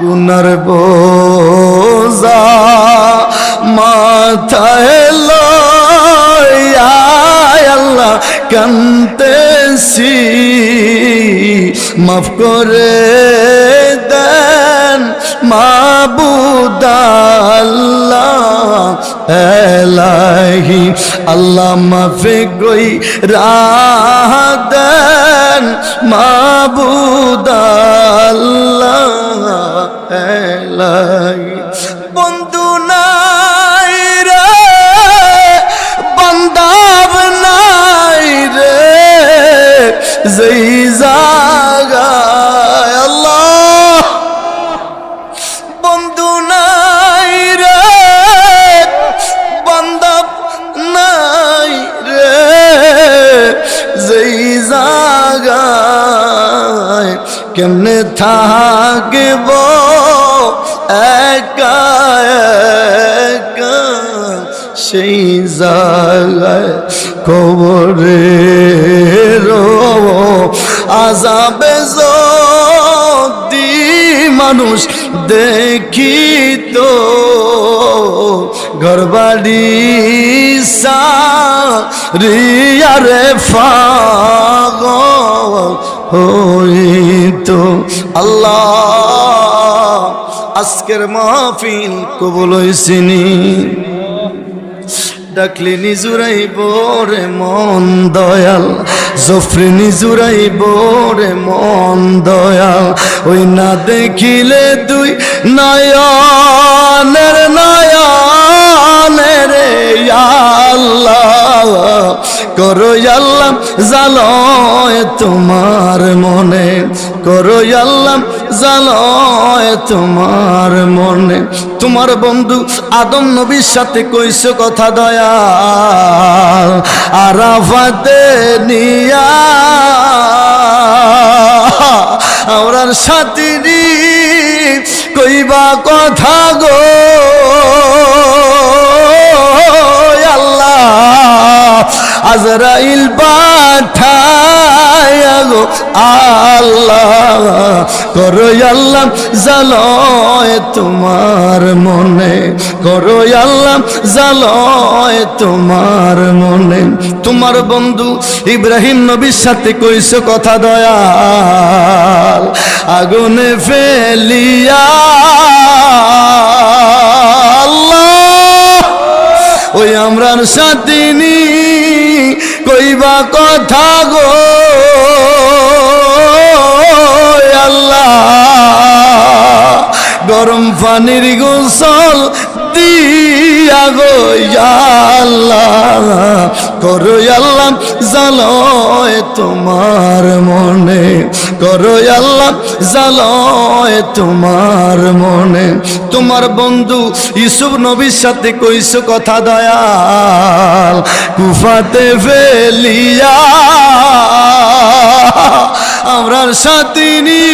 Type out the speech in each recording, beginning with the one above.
গুনার বোঝা মাথায় লইয়া আল্লাহ কান্তেছি। মাফ করে দেন মাবুদ আল্লাহ এলাহি। আল্লাহ মাফে গই রাহ দেন। মাবুদ আল্লাহ এলাহি বন্ধু নাই রে বন্দাব নাই রে যেই কেমনে থাকব? একা একা সেই জায়গায় কবরে আজাবে যদি মানুষ দেখিত ঘরবাড়ি রিয়ারে ফাগ হইতো। আল্লাহ, আজকের মাহফিল কবল হইছিনি ডাকলি নিজুরাই রে মন দয়াল জফরি নিজুরাই রে মন দয়াল। ওই না দেখিলে দুই নয়নের নয়নের আল্লাহ। করো আল্লাহ জালয় তোমার মনে। করো আল্লাহ জালয় তোমার মনে। তোমার বন্ধু আদম নবীর সাথে কইস কথা দয়া আরাফাতে নিয়া। আমরার সাথী কইবা কথা গো। আজরাইল পাঠায়া আল্লাহ। করো আল্লাহ জালয় তোমার মনে। করো আল্লাহ জালয় তোমার মনে। তোমার বন্ধু ইব্রাহিম নবীর সাথে কইস কথা দয়াল। আগুনে ফেলিয়া ওই আমরার সাথিনী কইবা কথা গো। আল্লাহ গরম পানির গোসল দিয়া গো আল্লাহ। করো আল্লাহ জালয় তোমার মনে। করো আল্লাহ জালয় তোমার মনে। তোমার বন্ধু ইসুফ নবীর সাথে কইস কথা দয়াল, কুফাতে ফেলিয়া আমরার সাথিনী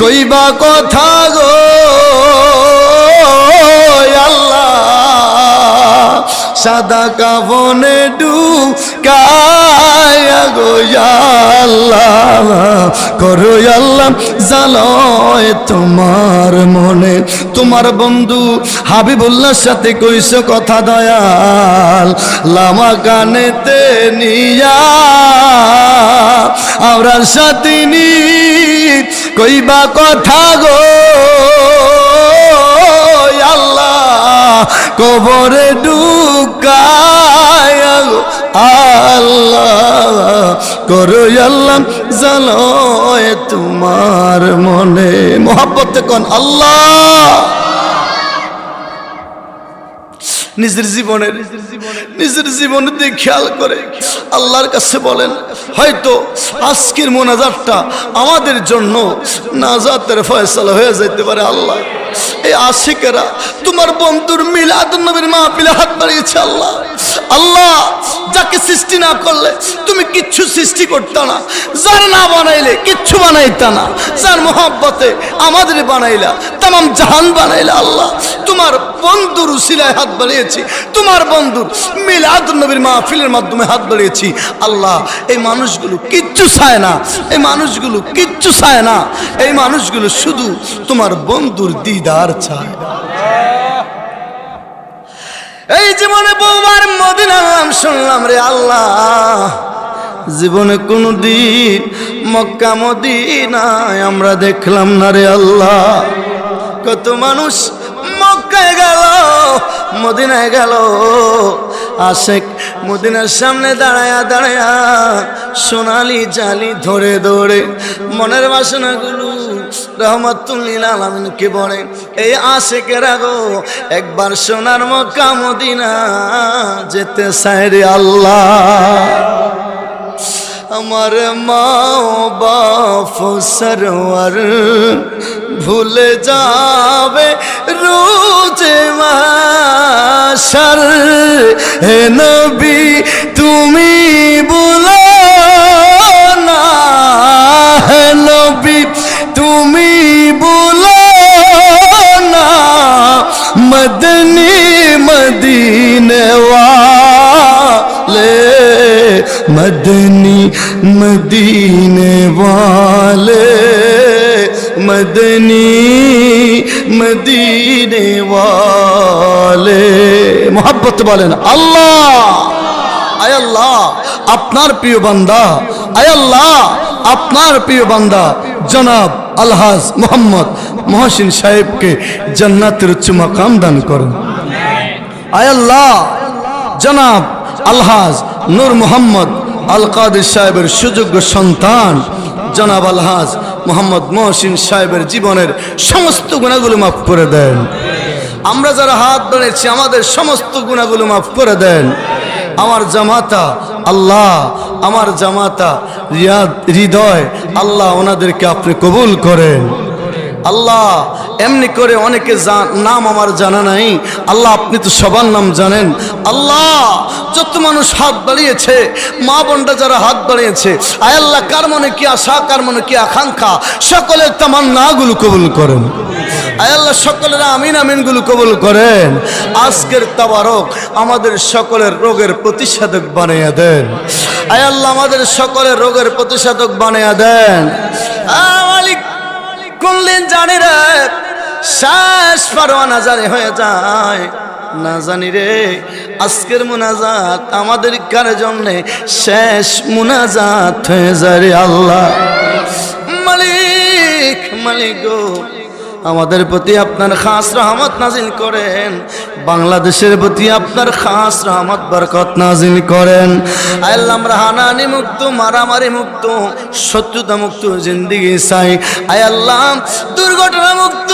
কইবা কথা গো সাদা কাবনে ডুকায়া গো করো আল্লাহ জালয় তোমার মনে। তোমার বন্ধু হাবিবুল্লাহর সাথে কইস কথা দয়াল। লামা কানেতে নিয়া আমরার সাথে নি। কইবা কথা গো। কবরে ঢুকায় আল্লাহ। করো আল্লাহ জালয় তোমার মনে। মোহাব্বত কোন আল্লাহ। নিজের জীবনের, নিজের জীবনে দিয়ে খেয়াল করে আল্লাহর কাছে বলেন, হয়তো আজকের মোনাজাতটা আমাদের জন্য নাজাতের ফয়সালা হয়ে যেতে পারে, আল্লাহ। এই আশিকেরা, তোমার বন্ধুর মিলাদ নবীর মাহফিলে হাত বাড়িয়েছে আল্লাহ। আল্লাহ, যাকে সৃষ্টি না করলে তুমি কিচ্ছু সৃষ্টি করতে না। যার না বানাইলে কিচ্ছু বানাইতা না। যার মোহাব্বতে আমাদের বানাইলা তাম জাহান বানাইলে আল্লাহ। তোমার বন্ধুর উসিলায় হাত বাড়িয়েছি, তোমার বন্ধুর মিলাদ নবীর মাহফিলের মাধ্যমে হাত বাড়িয়েছি। আল্লাহ, এই মানুষগুলো কিচ্ছু চায় না। এই মানুষগুলো কিচ্ছু চায় না। এই মানুষগুলো শুধু তোমার বন্ধুর দিদার চায়। এই জীবনে বৌবার মদিনার নাম শুনলাম রে আল্লাহ। জীবনে কোনো দিন মক্কা মদিনায় আমরা দেখলাম না রে আল্লাহ। কত মানুষ মক্কায় গেল, মদিনায় গেল, আশেক মদিনার সামনে দাঁড়ায়া দাঁড়ায়া সোনালি জালি ধরে ধরে মনের বাসনাগুলো রহমতুল্লিল আলমিনকে বলে এই আশেকের আগো, একবার সোনার মক্কা মদিনা যেতে চায় রে আল্লাহ। আমার মা বাপ সরোয়ার ভুলে যাবে রোজ বাসার হে নবী তুমি বলো না হে নবী তুমি বলো না মদনী মদিনওয়া লে মদনী মদিনওয়ালে মদনী মোহাব্বত বলেন, আল্লাহ, আয় আল্লাহ, আপনার প্রিয় বান্দা, আয় আল্লাহ, আপনার প্রিয় বান্দা, জনাব আলহাজ মোহাম্মদ মহসিন সাহেবকে জন্নাতের উচ্চ মাকাম দান করেন। আয় আল্লাহ, জনাব আলহাজ নূর মোহাম্মদ আল কাদের সাহেবের সুযোগ্য সন্তান, জনাব আলহাজ মোহাম্মদ মহসিন সাহেবের জীবনের সমস্ত গুণাগুলো মাফ করে দেন। আমরা যারা হাত বাড়িয়েছি আমাদের সমস্ত গুণাগুলো মাফ করে দেন। আমার জামাতা, আল্লাহ, আমার জামাতা, রিয়াদ, হৃদয়, আল্লাহ ওনাদেরকে আপনি কবুল করেন। আল্লাহ, এমনি করে অনেকে নাম আমার জানা নাই। আল্লাহ, আপনি তো সবার নাম জানেন। আল্লাহ, যত মানুষ হাত বাড়িয়েছে, মা বোনটা যারা হাত বাড়িয়েছে, আয় আল্লাহ, কার মনে কি আশা, কার মনে কি আকাঙ্ক্ষা, সকলের তামান্নাগুলো কবুল করেন। আল্লাহ, সকলের আমিন আমিনগুলো কবুল করেন। আজকের তাবারক আমাদের সকলের রোগের প্রতিষেধক বানিয়ে দেন। আল্লাহ, আমাদের সকলের রোগের প্রতিষেধক বানিয়ে দেন। মালিক কোনদিন জানি রে, শেষ পারোয়ানা জানি হয়ে যায়। না জানি রে, আজকের মুনাজাত আমাদের কার জন্যে শেষ মুনাজাত হয়ে যায় রে আল্লাহ। মালিক মালিক গো। আমাদের প্রতি আপনার খাস রহমত নাজিল করেন। বাংলাদেশের প্রতি আপনার খাস রহমত, বরকত নাজিল করেন। আল্লাহ আমরা হানানি মুক্ত, মারামারি মুক্ত, শত্রুতা মুক্ত জিন্দিগি চাই। আয় আল্লাহ, দুর্ঘটনা মুক্ত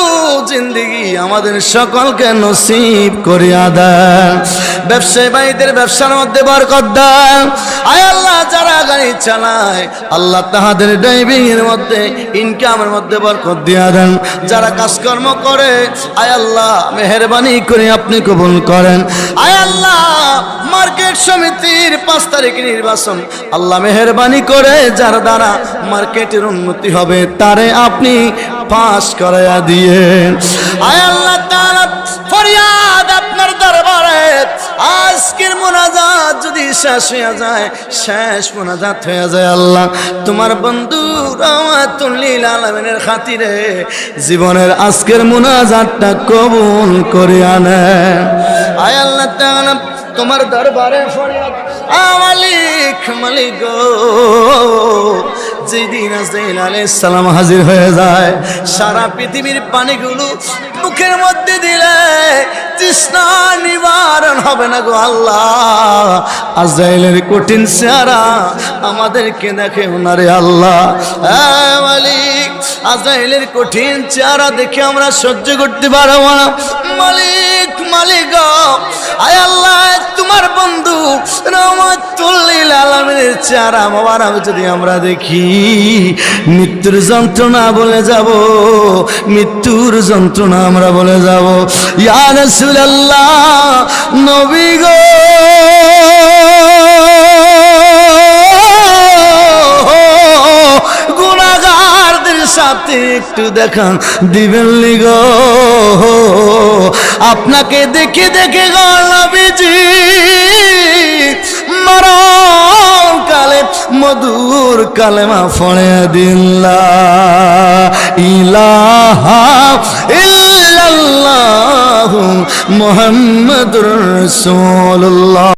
জিন্দিগি আমাদের সকলকে নসিব করিয়া দেন ব্যবসায়ী ভাইদের ব্যবসার মধ্যে বরকত দেন আয় আল্লাহ, যারা গাড়ি চালায়, আল্লাহ তাহাদের মধ্যে ইনকামের মধ্যে বরকত দিয়া দেন। যারা কাজকর্ম করে, আয় আল্লাহ, মেহরবানি করে আপনি কবুল করেন। আয় আল্লাহ, মার্কেট সমিতির পাঁচ তারিখ নির্বাচন, আল্লাহ মেহরবানি করে যার দ্বারা মার্কেটের উন্নতি হবে, তারে আপনি পাস করাইয়া দিয়ে আয় আল্লাহ ফরিয়াদ আপনার দরবারে। আজকের মোনাজাত যদি শেষ হয়ে যায়, শেষ মোনাজাত হয়ে যায় আল্লাহ। তোমার বন্ধু রহমাতুল্লিল আলমিনের খাতিরে জীবনের আজকের মোনাজাতটা কবুল করে আনে। আয় আল্লাহ তোমার দরবারে ফরিয়াদ। আ মালিক মালিক গো। যেদিন আজরাইল আলাইহিস সালাম হাজির হয়ে যায়, সারা পৃথিবীর পানিগুলো মুখের মধ্যে দিলে তৃষ্ণা নিবারণ হবে না গো আল্লাহ। আজরাইলের কঠিন চেহারা আমাদেরকে দেখে ওনারে আল্লাহ। মালিক, আজরাইলের কঠিন চেহারা দেখে আমরা সহ্য করতে পারব না। মালিক মালিক আয় আল্লাহ, তোমার বন্ধু রহমতুল্লিল আলমের চেহারা মোবারক যদি আমরা দেখি, মৃত্যুর যন্ত্রণা বলে যাব, মৃত্যুর যন্ত্রণা আমরা বলে যাব। ইয়া রাসূলুল্লাহ, নবী গো। সাথে একটু দেখা দিবেন লিগ আপনাকে দেখে দেখে গো নবীজি মরণ কালে, মধুর কালেমা ফড়ে দিল্লা। ইলাহা ইল্লাল্লাহু মুহাম্মাদুর